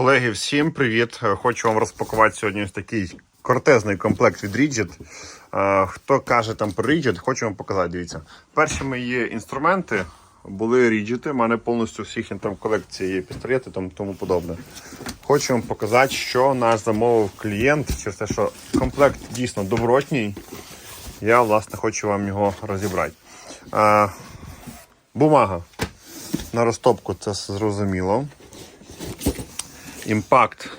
Колеги, всім привіт! Е, Хочу вам розпакувати сьогодні ось такий кортезний комплект від Rigid. Е, Хто каже там про Rigid, хочу вам показати. Дивіться. Перші мої інструменти були Rigid. У мене повністю всіх там колекції є пістолети і тому подобне. Хочу вам показати, що наш замовив клієнт через те, що комплект дійсно добротній. Я, власне, хочу вам його розібрати. Е, Бумага на розтопку, це зрозуміло. Імпакт.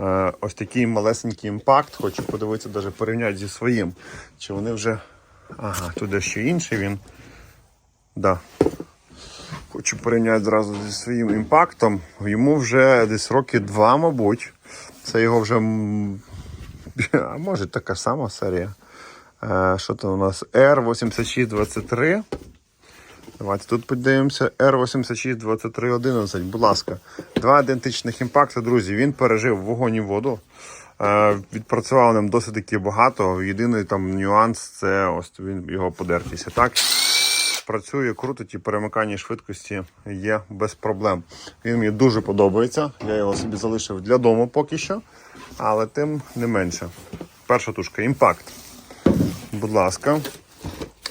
Е, Ось такий малесенький імпакт. Хочу подивитися, навіть порівняти зі своїм. Чи вони вже. Ага, тут ще інший він. Да. Хочу порівняти зразу зі своїм імпактом. Йому вже десь роки два, мабуть. Це його вже. А може така сама серія. Е, Що там у нас? R8623. Давайте тут подивимося. R862311. Будь ласка, два ідентичних імпакти, друзі. Він пережив вогонь і воду. Е, відпрацював ним досить таки багато. Єдиний там нюанс це ось він його подертіся. Так працює круто, ті перемикання швидкості є без проблем. Він мені дуже подобається. Я його собі залишив для дому поки що, але тим не менше. Перша тушка імпакт. Будь ласка.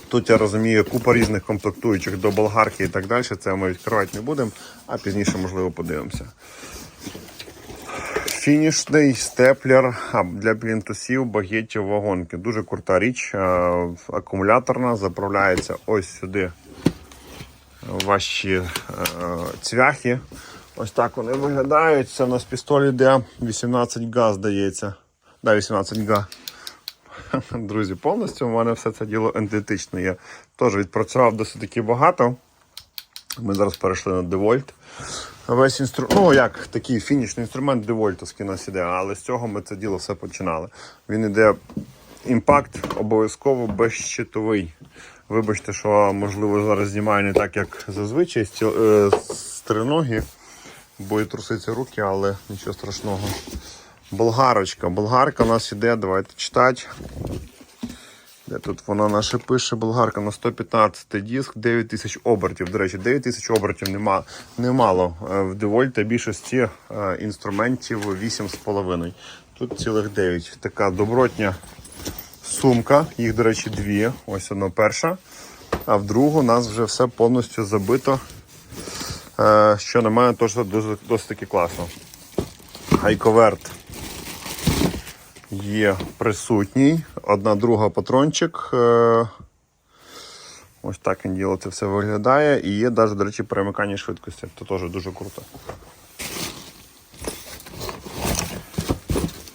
Тут я розумію купа різних комплектуючих до болгарки і так далі. Це ми відкривати не будемо, а пізніше, можливо, подивимося. Фінішний степлер для плінтусів багеття вагонки. Дуже крута річ, акумуляторна, заправляється ось сюди ваші е, цвяхи. Ось так вони виглядають. Це у нас пістоль йде 18 га, здається. Да, 18 га. Друзі, повністю у мене все це діло ідентичне. Я теж відпрацював досить таки багато. Ми зараз перейшли на Девольт. Весь інстру... Ну, як такий фінішний інструмент Девольтовський у нас іде, але з цього ми це діло все починали. Він іде імпакт обов'язково безщитовий. Вибачте, що можливо зараз знімаю не так, як зазвичай з, е, з триногі, бо і труситься руки, але нічого страшного. Болгарочка. Болгарка у нас іде, давайте читати. Де тут вона наша пише болгарка на 115 диск, 9000 обертів. До речі, 9000 обертів нема, немало. Е, В Девольта більшості е, інструментів 8,5. Тут цілих 9. Така добротня сумка. Їх, до речі, дві. Ось одна перша. А в другу у нас вже все повністю забито. Е, Що мене теж досить, досить таки класно. Гайковерт є присутній. Одна друга патрончик. Е, Ось так він діло це все виглядає. І є навіть, до речі, перемикання швидкості. Це теж дуже круто.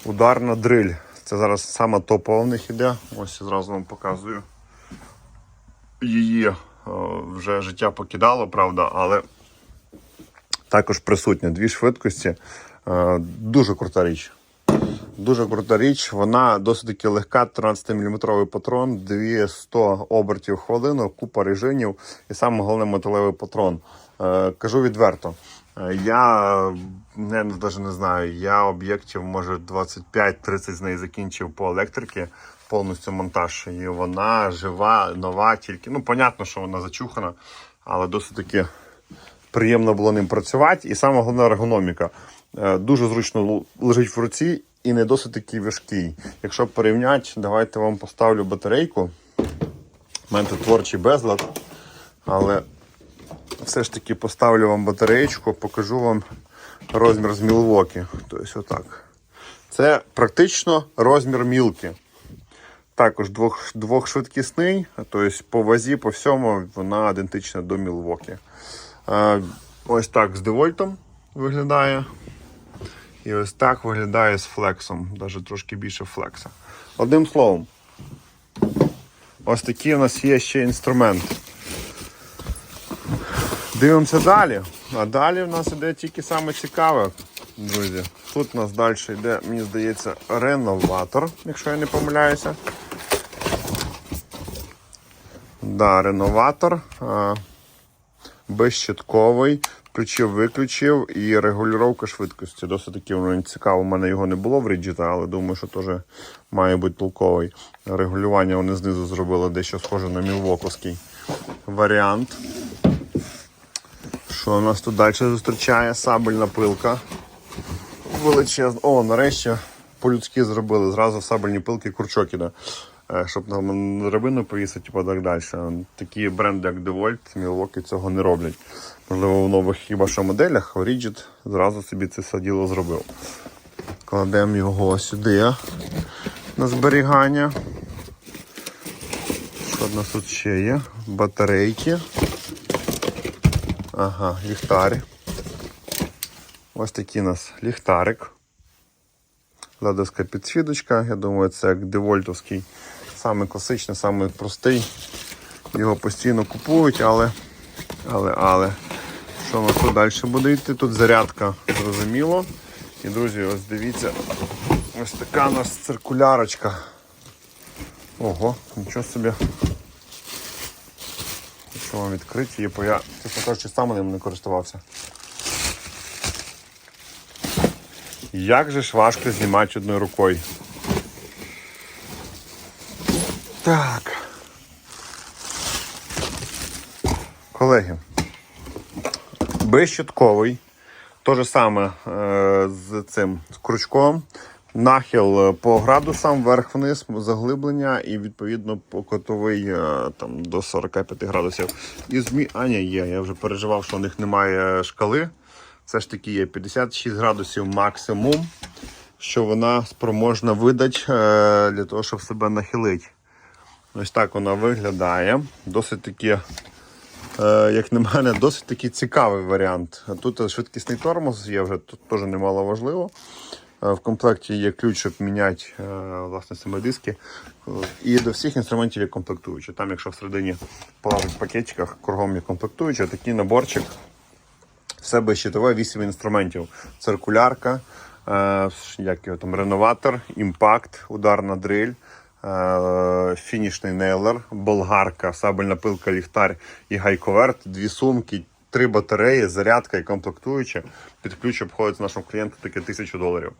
Ударна дриль. Це зараз саме топова в них іде. Ось зразу вам показую. Її е, вже життя покидало, правда, але також присутня дві швидкості. Е, Дуже крута річ. Дуже крута річ. Вона досить таки легка, 13-мм патрон, 200 обертів хвилину, купа режимів і саме головне металевий патрон. Е, кажу відверто. е, Я не, навіть не знаю, я об'єктів, може, 25-30 з неї закінчив по електриці, повністю монтаж. І вона жива, нова, тільки. Ну, понятно, що вона зачухана, але досить таки приємно було ним працювати. І саме головне ергономіка. Е, Дуже зручно лежить в руці і не досить такий важкий. Якщо порівняти, давайте вам поставлю батарейку. У мене творчий безлад, але все ж таки поставлю вам батареєчку, покажу вам розмір з Мілвокі. Тобто отак. Це практично розмір мілки. Також двох, двохшвидкісний, тобто по вазі, по всьому вона ідентична до Мілвокі. Е, Ось так з девольтом виглядає. І ось так виглядає з флексом, навіть трошки більше флекса. Одним словом, ось такий у нас є ще інструмент. Дивимося далі. А далі в нас іде тільки саме цікаве, друзі. Тут у нас далі йде, мені здається, реноватор, якщо я не помиляюся. Да, реноватор. А, безщитковий. Включив-виключив і регулювання швидкості. Досить таки цікаво. У мене його не було в Rigid, але думаю, що теж має бути толковий. Регулювання вони знизу зробили дещо схоже на мілвоковський варіант. Що у нас тут далі зустрічає? Сабельна пилка. величезна. О, нарешті по-людськи зробили. Зразу сабельні пилки курчок іде. Е, Щоб нам на повісити, типу так далі. Такі бренди, як DeWalt, Milwaukee цього не роблять. Можливо, в нових хіба що моделях Rigid зразу собі це все діло зробив. Кладемо його сюди на зберігання. Що в нас тут ще є? Батарейки. Ага, ліхтар. Ось такий у нас ліхтарик. Ледовська підсвіточка. Я думаю, це як девольтовський. Самий класичний, самий простий. Його постійно купують, але. Але, але. Що у нас тут далі буде йти? Тут зарядка, зрозуміло. І, друзі, ось дивіться, ось така у нас циркулярочка. Ого, нічого собі. Що вам відкриті її, бо я, чесно кажучи, сам ним не користувався. Як же ж важко знімати одною рукою. Так. Колеги, безщитковий. То же саме е, з цим з крючком. Нахил по градусам, вверх-вниз, заглиблення і відповідно по котовий е, там, до 45 градусів. І змі... А, ні, є. Я вже переживав, що у них немає шкали. Все ж таки є 56 градусів максимум, що вона спроможна видати е, для того, щоб себе нахилити. Ось так вона виглядає. Досить таки Е, як на мене, досить такий цікавий варіант. Тут швидкісний тормоз є вже тут теж немало важливо. Е, В комплекті є ключ, щоб міняти е, власне саме диски. І до всіх інструментів є комплектуючі. Там, якщо всередині плавить в пакетиках, кругом є комплектуючі, такий наборчик. Все безщитове 8 інструментів. Циркулярка, як його там, реноватор, імпакт, ударна дриль, фінішний нейлер, болгарка, сабельна пилка, ліхтар і гайковерт, дві сумки, три батареї, зарядка і комплектуюча. Під ключ обходить нашому клієнту таке тисячу доларів.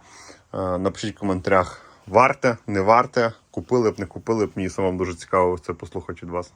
Е, Напишіть в коментарях, варте, не варте, купили б, не купили б. Мені самому дуже цікаво це послухати від вас.